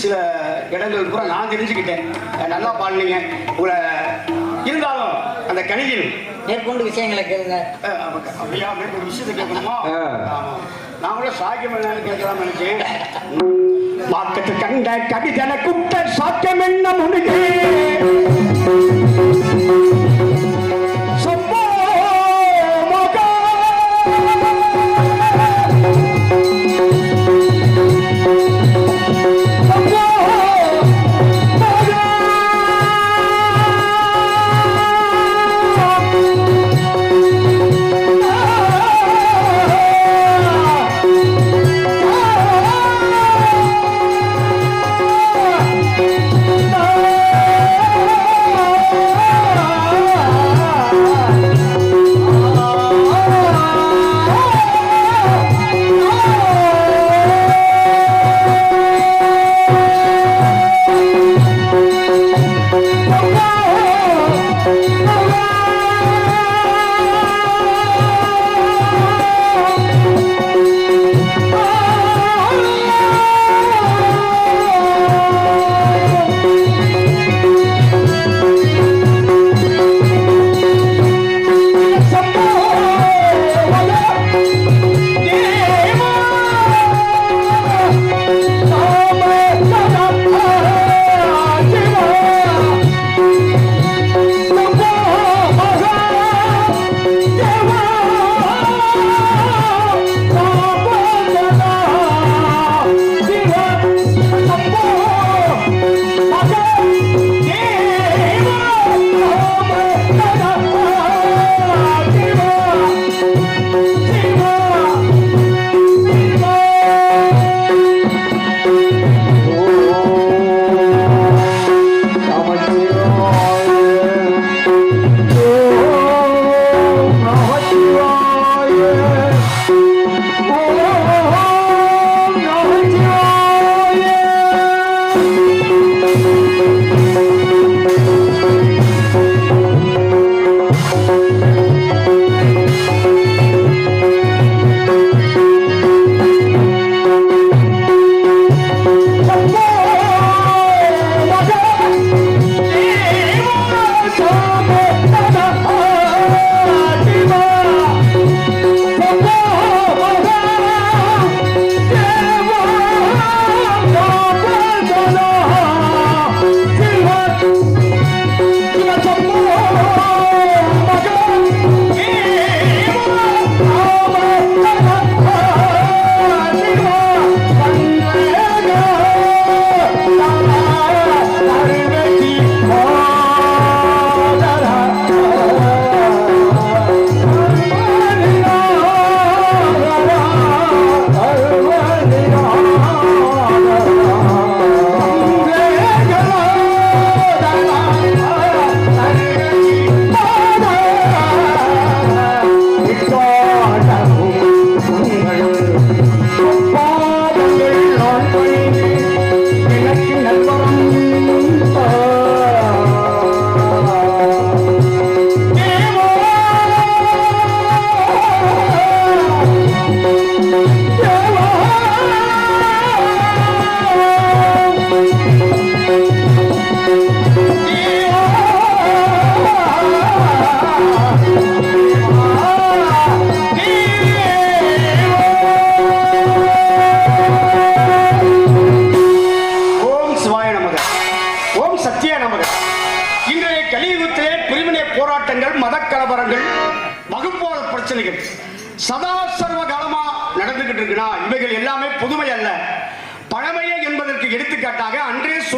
சில இடங்கள் பூரா நான் தெரிஞ்சுக்கிட்டேன். நல்லா பாடினீங்க. உங்களை இருந்தாலும் அந்த கணியில் மேற்கொண்டு விஷயங்களை கேளுங்க. அப்படியா ஒரு விஷயத்தை கேட்கணுமா. நான் கூட சாக்கியம் என்னன்னு கேட்கலாம்னு நினைச்சேன். வாக்கத்து கண்ட கவிதன குட்ட சாக்கியம் என்ன முனுகே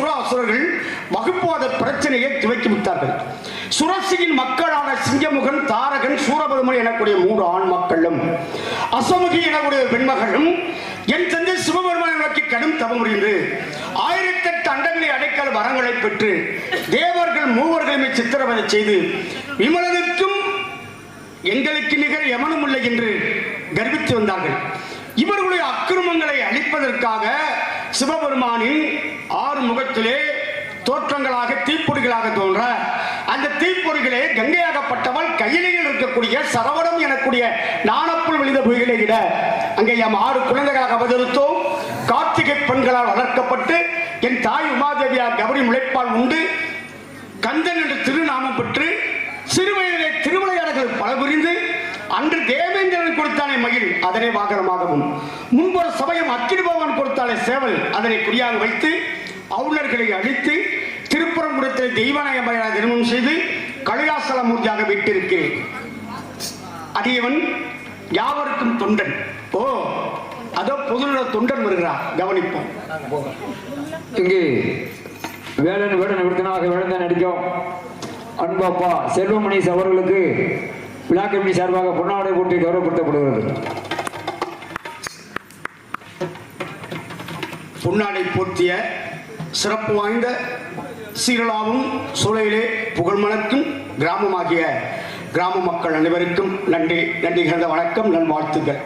சுர அசுரர்கள் வகுப்போத பிரச்சனையை துவக்கி விட்டார்கள். சுரசியின் மக்களான சிங்கமுகன் தாரகன் சூரபெருமன் எனக்கூடிய மூன்று ஆண் மக்களும் அசமுகி எனக்கூடிய பெண்மகளும் என் தந்தை சிவபெருமானை நோக்கி கடும் தவம் புரிந்து ஆயிரத்தெட்டு அண்டங்களை அடைக்கல் வரங்களை பெற்று தேவர்கள் மூவர்களுமே சித்திரவதை செய்து விமலனுக்கும் எங்களுக்கு நிகர் எமனும் இல்லை என்று கர்ப்பித்து வந்தார்கள். இவர்களுடைய அக்கிரமங்களை அழிப்பதற்காக சிவபெருமானின் ஆறு முகத்திலே தோற்றங்களாக தீப்பொறிகளாக தோன்ற அந்த தீப்பொறிகளே கங்கையாகப்பட்டவள் கையிலையில் இருக்கக்கூடிய சரவணம் எனக்கூடிய நாணப்புல் விழுந்த பொய்களை விட அங்கே எம் ஆறு குழந்தைகளாக அவதரித்தோம். கார்த்திகை பெண்களால் வளர்க்கப்பட்டு என் தாய் உமாதேவியார் கௌரி முளைப்பால் உண்டு. கந்தன் என்று திருநாமம் பெற்று சிறுவயதிலே திருவிளையாடல்கள் பல புரிந்து அன்று தேவ கொடுத்தானே மகிழ் அதனை வாகனமாகவும். முன்பொரு சமயம் அக்கினி பகவான் கொடுத்தாலே சேவல் அதனை குறியாக வைத்து அவுணர்களை அழித்து திருப்புறங்குடத்தில் தெய்வநாயகமையாக திருமணம் செய்து கலிகாசல மூர்த்தியாக விட்டிருக்கிறேன். அடியவன் யாவருக்கும் தொண்டன். ஓ அதோ பொதுநல தொண்டன் வருகிறார் கவனிப்போம். இங்கே வேலன் வேடன் விடுத்தனாக விழுந்த நடிக்கும் அன்பப்பா செல்வமணிஸ் அவர்களுக்கு விழா கமிட்டி சார்பாக பொன்னாடை போட்டு கௌரவப்படுத்தப்படுகிறது. பொன்னாடை போர்த்திய சிறப்பு வாய்ந்த சீரலாவும் சூழலிலே புகழ்மணக்கும் கிராமமாகிய கிராம மக்கள் அனைவருக்கும் நன்றி நன்றி கலந்த வணக்கம் நன் வாழ்த்துக்கள்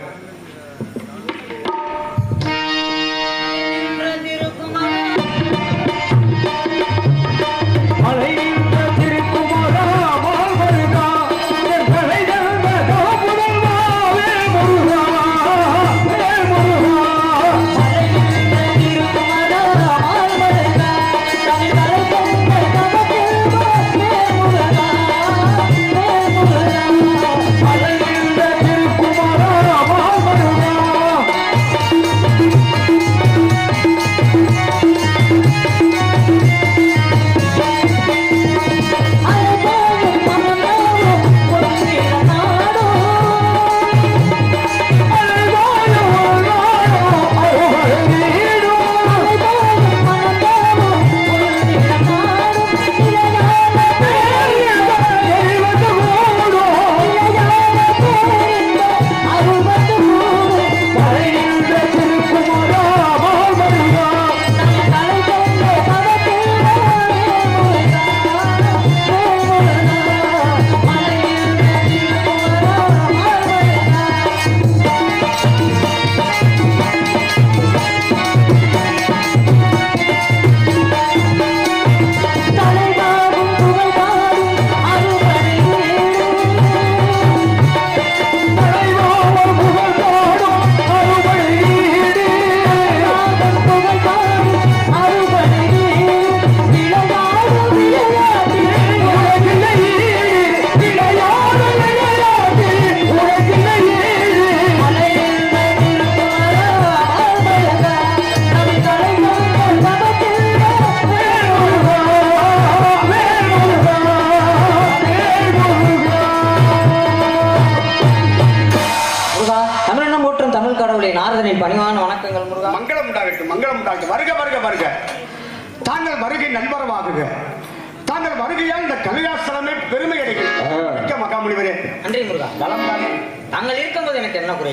என்ன குறை.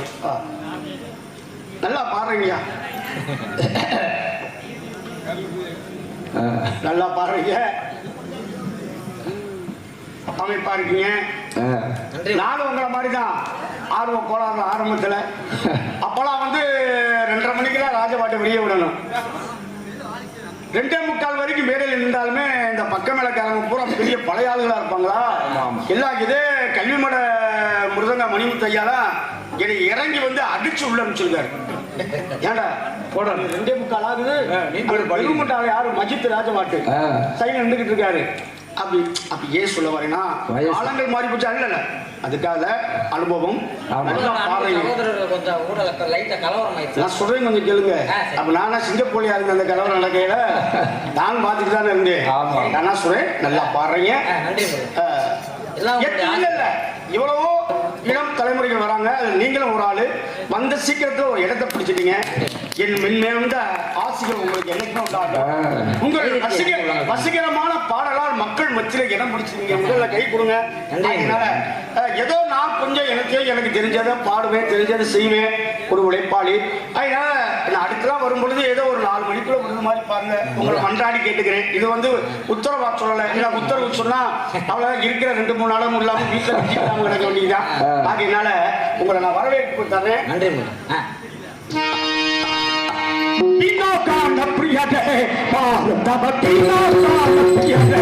நல்லா பாடுறீங்கய்யா நல்லா பாடுறீங்க அமைப்பா இருக்கீங்க நானும் உங்களை மாதிரி தான் ஆர்வ கோளாறு ஆரம்பத்தில். அப்போலாம் வந்து ரெண்டரை மணிக்கெல்லாம் ராஜபாட்டை வெளியே விடணும். ரெண்டே முக்கால் வரைக்கும் மேடையில் நின்றாலுமே இந்த பக்க மேலக்காரங்க பூரா பெரிய பழைய ஆளுகளா இருப்பாங்களா? எல்லா இதே கல்விமட மிருதங்க மணிமுத்து ஐயாலாம் என்னை இறங்கி வந்து அடிச்சு உள்ள அனுப்பிச்சிருக்காரு ஏன்டா போட. ரெண்டே முக்கால் ஆகுது. கல்விமட்டால யாரு? மஜித் ராஜபாட்டு ஆ. சைன் நின்றுகிட்டு இருக்காரு. அப்படி அப்படி ஏன் சொல்ல வரேன்னா. காலங்கள் மாறி போச்சு அல்ல அதுக்காக அனுபவம் நான் சொல்றேன் கொஞ்சம் கேளுங்க. அப்ப நானா சிங்கப்பூர்லயா இருந்த அந்த கலவரம் நடக்கையில. நான் பார்த்துட்டு தானே இருந்தேன். ஆமா. நான் சொல்றேன்? நல்லா பாடுறீங்க. இல்ல இல்ல. இவ்வளவோ இளம் தலைமுறைகள் வராங்க. நீங்களும் ஒரு ஆளு. வந்த சீக்கிரத்துல ஒரு இடத்தை பிடிச்சிட்டீங்க. என் மென்மேந்த ஆசைகள் உங்களுக்கு என்னைக்குமே உண்டாகும். உங்கள் வசீக வசீகரமான பாடலால் மக்கள் மத்தியில இடம் பிடிச்சிருக்கீங்க. முதல்ல கை கொடுங்க. அதனால ஏதோ நான் கொஞ்சம் எனக்கு எனக்கு தெரிஞ்சதை பாடுவேன் தெரிஞ்சதை செய்வேன். ஒரு உழைப்பாளி. அதனால நான் அடுத்தலாம் ஒரு நாலு மாதிரி பாருங்க. உங்களை மன்றாடி கேட்டுக்கிறேன். இது வந்து உத்தரவா சொல்லலை. ஏன்னா உத்தரவு சொன்னா அவ்வளோ இருக்கிற ரெண்டு மூணு நாளும் இல்லாம வீட்டில் வச்சுக்காம கிடக்க வேண்டியதுதான் ஆகையினால உங்களை நான் வரவேற்பு தர்றேன். நன்றி காண்ட பிரியதே பாரதவ காண்ட பிரியதே.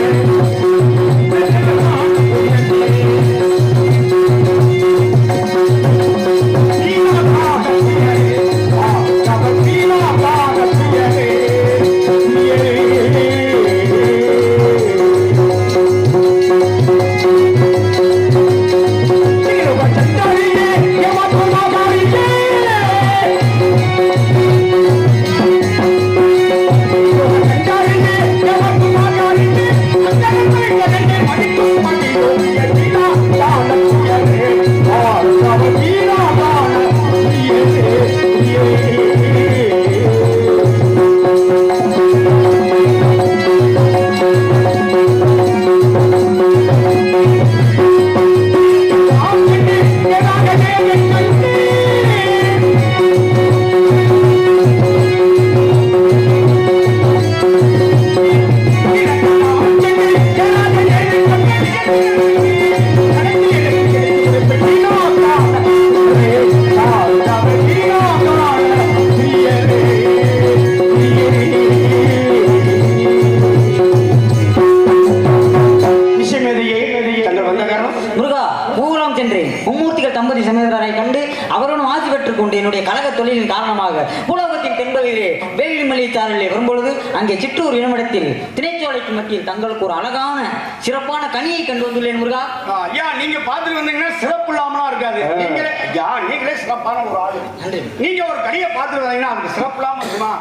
தொழிலின் காரணமாக உலகத்தின் தென்பகுதியிலே வேலிமலை சாரலிலே வரும்பொழுது அங்கே சிற்றூர் இனமிடத்தில் திணைச்சோலைக்கு மத்தியில் தங்களுக்கு ஒரு அழகான சிறப்பான கனியை கண்டு வந்துள்ளேன் முருகா ஐயா நீங்க பாத்துட்டு வந்தீங்கன்னா சிறப்பு இல்லாமலாம் இருக்காது நீங்களே ஐயா நீங்களே சிறப்பான ஒரு ஆளு நன்றி. நீங்க ஒரு கடையை பாத்துட்டு வந்தீங்கன்னா அதுக்கு சிறப்பு இல்லாம இருக்குமா.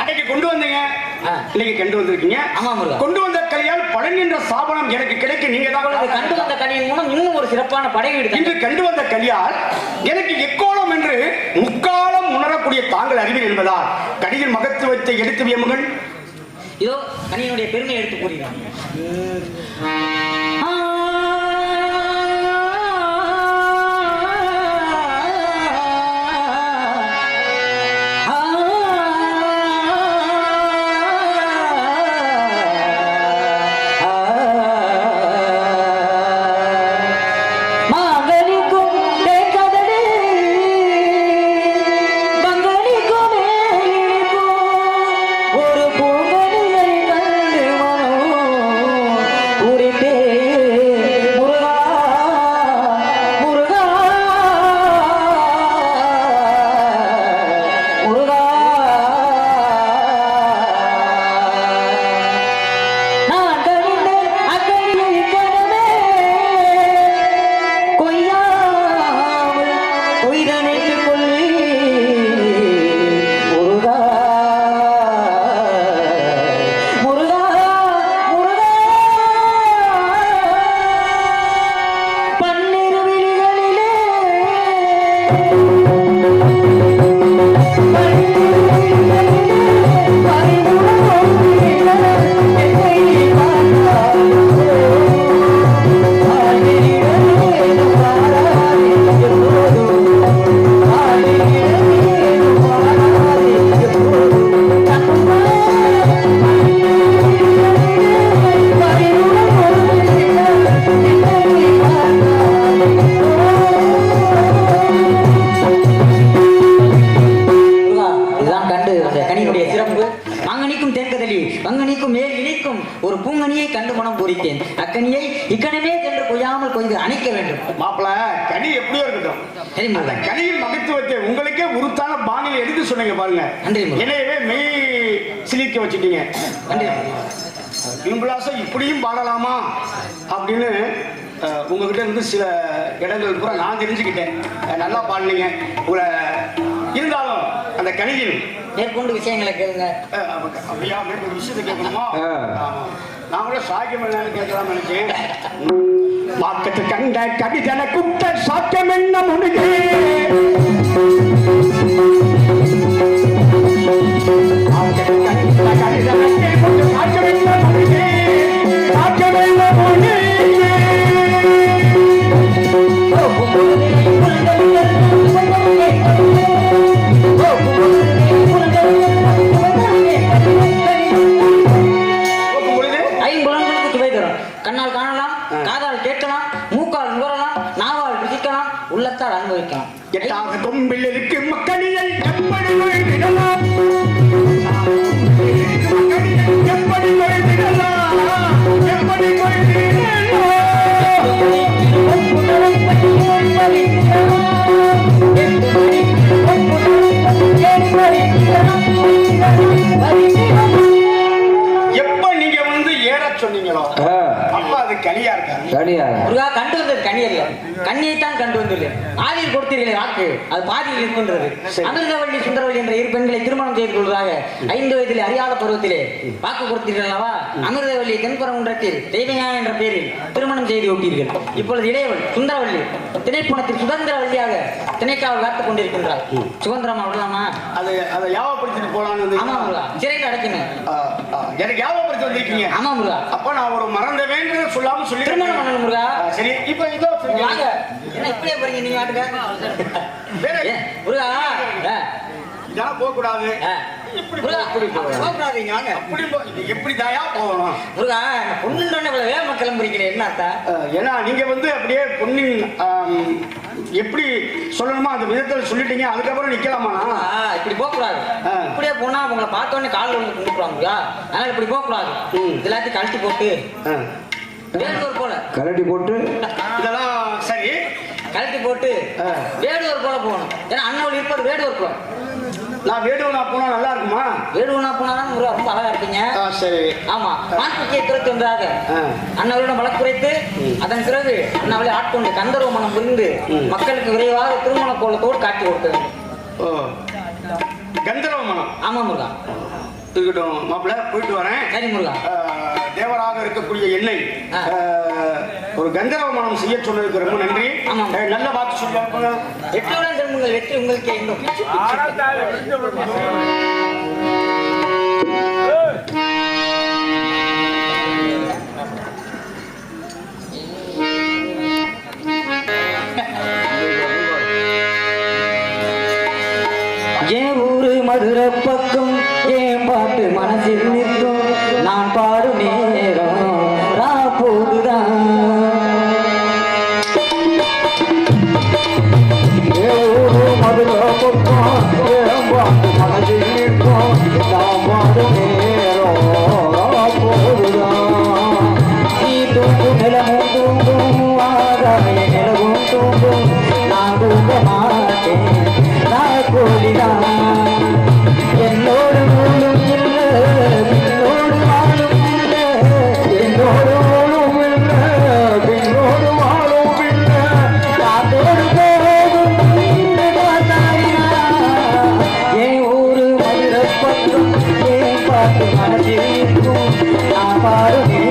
அன்னைக்கு கொண்டு வந்தீங்க. இன்னைக்கு கொண்டு வந்திருக்கீங்க ஆமா முருகா. கொண்டு வந்த கல்யாணம் பழனின்ற சாபனம் எனக்கு கிடைக்க நீங்க தான் கண்டு வந்த கனியின் மூலம் இன்னும் ஒரு சிறப்பான படையீடு. இன்று கண்டு வந்த கல்யாண் எனக்கு எக்கோலம் என்று முக்காலம் உணரக்கூடிய தாங்கள் அறிவில் என்பதால் கடியின் மகத்துவத்தை எடுத்து வியமுங்கள் இதோ கனியினுடைய பெருமை எடுத்து கூறுகிறேன் இனிக்கும் ஒரு பூங்கனியை கண்டு மனம் பூரித்தேன். அக்கனியை இக்கணமே சென்று கொய்யாமல் கொய்து அணைக்க வேண்டும். மாப்பிள கனி எப்படியோ இருக்கட்டும். சரி அந்த கனியின் மகத்துவத்தை உங்களுக்கே உருத்தான பாணியில் எடுத்து சொன்னீங்க பாருங்க. நன்றி. என்னையவே மெய் சிலிக்க வச்சுட்டீங்க. நன்றி இம்புலாசம் இப்படியும் பாடலாமா? அப்படின்னு உங்ககிட்ட இருந்து சில இடங்கள் பூரா நான் தெரிஞ்சுக்கிட்டேன். நல்லா பாடினீங்க. உங்களை இருந்தாலும் அந்த கணியில். மேற்கொண்டு விஷயங்களை கேளுங்க. அப்படியா? மேற்கொண்டு விஷயத்தை கேட்கணுமா? கூட சாக்கியம் என்னன்னு கேட்கலாம்னு நினைச்சேன். வாக்கத்து கண்ட கவிதன குப்த சாக்கியம் என்ன முனுகே வாக்கத்து கண்ட குப்த சாக்கியம் என்ன திருமணம் செய்து கொள்வதாக ஐந்து வயதில் அறியாத பருவத்திலே வாக்கு கொடுத்தீர்கள் அல்லவா? அமிர்தவள்ளி தென்பரங்குன்றத்தில் தெய்வஞா என்ற பெயரில் திருமணம் செய்து விட்டீர்கள் இப்பொழுது இளையவள் சுந்தரவள்ளி திணைப்புணத்தில் சுதந்திரவள்ளியாக திணைக்காவல் காத்துக் கொண்டிருக்கின்றாள். சுதந்திரமா விடலாமா அது அதை யாவப்படுத்திட்டு போலான்னு ஆமா? முருகா சிறையில் அடைக்கணும். எனக்கு யாவப்படுத்தி வந்திருக்கீங்க. ஆமா முருகா. அப்ப நான் ஒரு மறந்த வேண்டியதை சொல்லாம சொல்லி திருமணம் பண்ணணும் முருகா. சரி இப்ப இதோ என்ன இப்படியே போறீங்க நீங்க ஏ, முருகா இதெல்லாம் போக கூடாது எப்படி தாயா போகணும். முருகா இவ்வளவு வேகமா கிளம்புறீங்களே என்ன அர்த்தா அஹ், ஏன்னா நீங்க வந்து அப்படியே பொண்ணின் எப்படி சொல்லணுமோ அந்த விதத்தில் சொல்லிட்டீங்க அதுக்கப்புறம் நிக்கலாமா? ஆ, இப்படி போக கூடாது ஆ. இப்படியே போனா உங்களை பார்த்த உடனே காலில் வந்து கும்பிடுவாங்க அதனால இப்படி போக கூடாது எல்லாத்தையும் கழட்டி போட்டு. வேடுவர் போல. கரடி போட்டு. இதெல்லாம் சரி. கழட்டி போட்டு ஆ. வேடுவர் போல போகணும். ஏன்னா அண்ணன் இருப்பது வேடுவர் போல. நான் வேடுவனா போனா நல்லா இருக்குமா? வேடுவனா முருகா ரொம்ப அழகா இருப்பீங்க. சரி. ஆமா மாட்டுக்கே துரத்தி ஆ. அண்ணவரிடம் வழக்குரைத்து அதன் பிறகு அண்ணாவளை ஆட்கொண்டு கந்தர்வ மனம் புரிந்து மக்களுக்கு விரைவாக திருமண கோலத்தோடு காட்சி கொடுத்தது கந்தர்வ மனம். ஆமா முருகா. இருக்கட்டும் மாப்பிள்ள. போயிட்டு வரேன். சரி முருகா. தேவராக இருக்கக்கூடிய என்னை ஒரு கந்தர்வ மனம் செய்ய சொன்னதுக்கு ரொம்ப நன்றி நல்ல வாக்கு வெற்றி உங்களுக்கு எங்கும் என் ஊரு மதுரை பக்கம் என் பாட்டு மனசில் நிற்கும்? நான் பாடும் நேரம் ரா போகுதான் ஏழு மதுரை பக்கம் ஏம்பாட்டு மனதில் நிற்கும் நாம் என் பாட்டு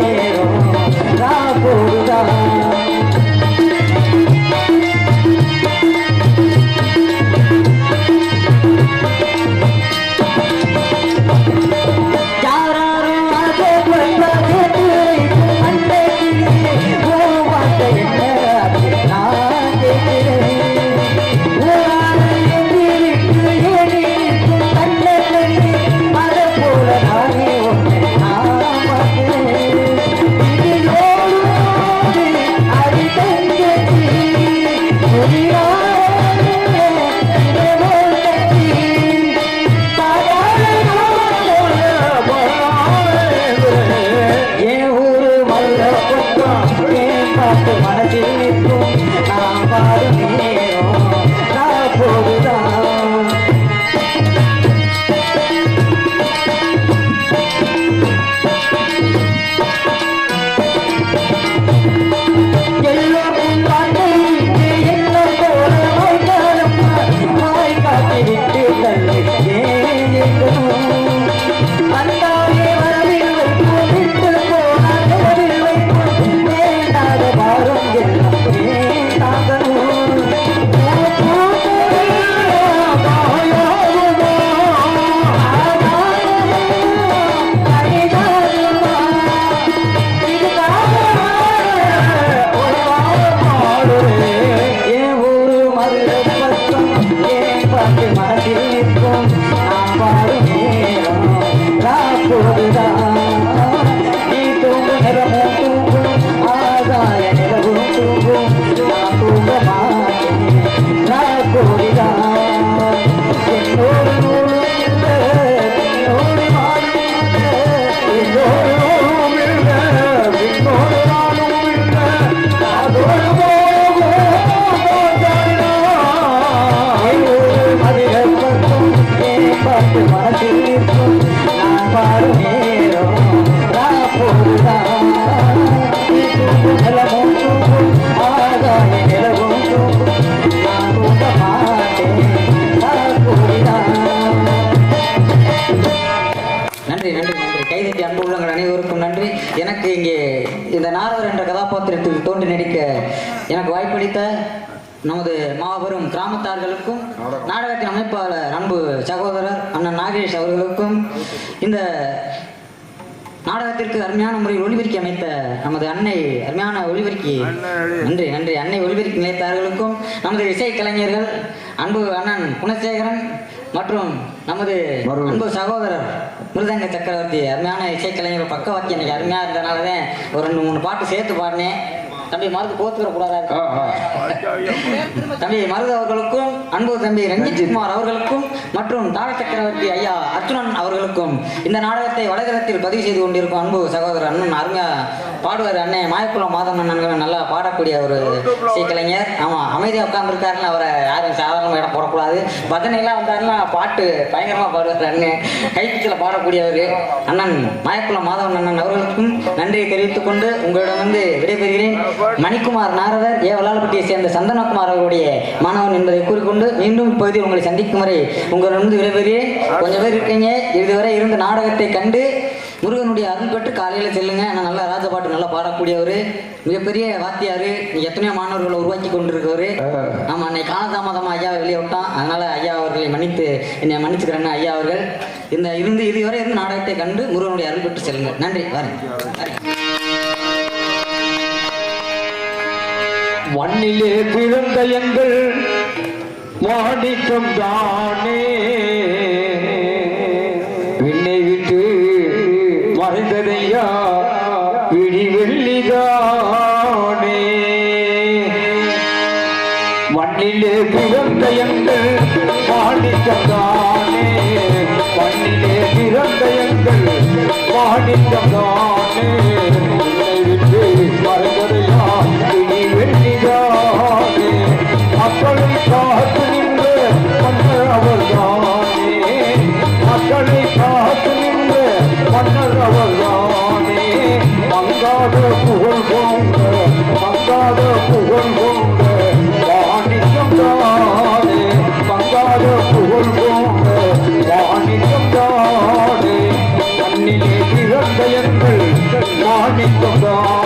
பக்கம் மனதில் நிற்கும் நான் பாடும் நேரம் Thank you. கேட்டிருக்கக்கூடிய அன்பு உள்ளங்கள் அனைவருக்கும் நன்றி. எனக்கு இங்கே இந்த நாரவர் என்ற கதாபாத்திரத்தில் தோன்றி நடிக்க எனக்கு வாய்ப்பளித்த நமது மாபெரும் கிராமத்தார்களுக்கும் நாடகத்தின் அமைப்பாளர் அன்பு சகோதரர் அண்ணன் நாகேஷ் அவர்களுக்கும் இந்த நாடகத்திற்கு அருமையான முறையில் ஒளிபெருக்கி அமைத்த நமது அன்னை அருமையான ஒளிபெருக்கி நன்றி நன்றி. அன்னை ஒளிபெருக்கி நிலைத்தார்களுக்கும் நமது இசை கலைஞர்கள் அன்பு அண்ணன் குணசேகரன் மற்றும் நமது அன்பு சகோதரர் மிருதங்க சக்கரவர்த்தி? அருமையான இசைக்கலைஞர் பக்கவாக்கி எனக்கு அருமையாக இருந்தனால தான் ஒரு ரெண்டு மூணு பாட்டு சேர்த்து பாடினேன். தம்பி மருந்து கோத்துக்கிற கூடாதா? தம்பி மருது அவர்களுக்கும் அன்பு தம்பி ரஞ்சித் குமார் அவர்களுக்கும் மற்றும் தாழ சக்கரவர்த்தி ஐயா அர்ச்சுனன் அவர்களுக்கும் இந்த நாடகத்தை வலைதளத்தில் பதிவு செய்து கொண்டிருக்கும் அன்பு சகோதரர் அண்ணன் அருமையா பாடுவார் அண்ணன் மாயக்குளம் மாதம் அண்ணன் நல்லா பாடக்கூடிய ஒரு இசைக்கலைஞர். ஆமா அமைதியா உட்கார்ந்து இருக்காருன்னு அவரை யாரும் சாதாரண இடம் போடக்கூடாது. பஜனைலாம் வந்தாருன்னா பாட்டு பயங்கரமா பாடுவார் அண்ணன் கைப்பிச்சில் பாடக்கூடியவர் அண்ணன் மாயக்குளம் மாதவன் அண்ணன் அவர்களுக்கும் நன்றியை தெரிவித்துக் கொண்டு உங்களிடம் வந்து விடைபெறுகிறேன். மணிக்குமார் நாரதர் ஏ சேர்ந்த சந்தனகுமார் அவர்களுடைய மாணவன் என்பதை கூறிக்கொண்டு மீண்டும் இப்பகுதியில் உங்களை சந்திக்கும் வரை உங்களிடம் விடைபெறுகிறேன் கொஞ்சம் பேர் இருக்கீங்க. இதுவரை இருந்த நாடகத்தை கண்டு முருகனுடைய அருள் பெற்று காலையில் செல்லுங்க. நான் நல்லா ராஜபாட்டு நல்லா பாடக்கூடியவர் மிகப்பெரிய வாத்தியாரு நீ எத்தனையோ மாணவர்களை உருவாக்கி கொண்டிருக்கவர் ஆமா அன்னைக்கு காலதாமதமாக ஐயா வெளியே விட்டான். அதனால ஐயா அவர்களை மன்னித்து என்னை மன்னிச்சுக்கிறேன்னு ஐயா அவர்கள். இந்த இருந்து இதுவரை இருந்து நாடகத்தை கண்டு முருகனுடைய அருள் பெற்று செல்லுங்க நன்றி. வரேன். மண்ணிலே பிறந்த எங்கள் மாணிக்கம் தானே. விண்ணை விட்டு மறைந்ததையா? விடி வெள்ளிதானே மண்ணிலே பிறந்த எங்கள் மாணிக்கம் தானே. மண்ணிலே பிறந்த எங்கள் மாணிக்கம் தானே. மன்னர் அவர்தானே மங்காத புகழ் போங்க மங்காத புகழ் போங்க வாணிக்கம் தானே மங்காத புகழ் போங்க வாணிக்கம் தானே மண்ணிலே பிறந்த எங்கள் மாணிக்கம் தானே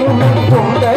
நல்ல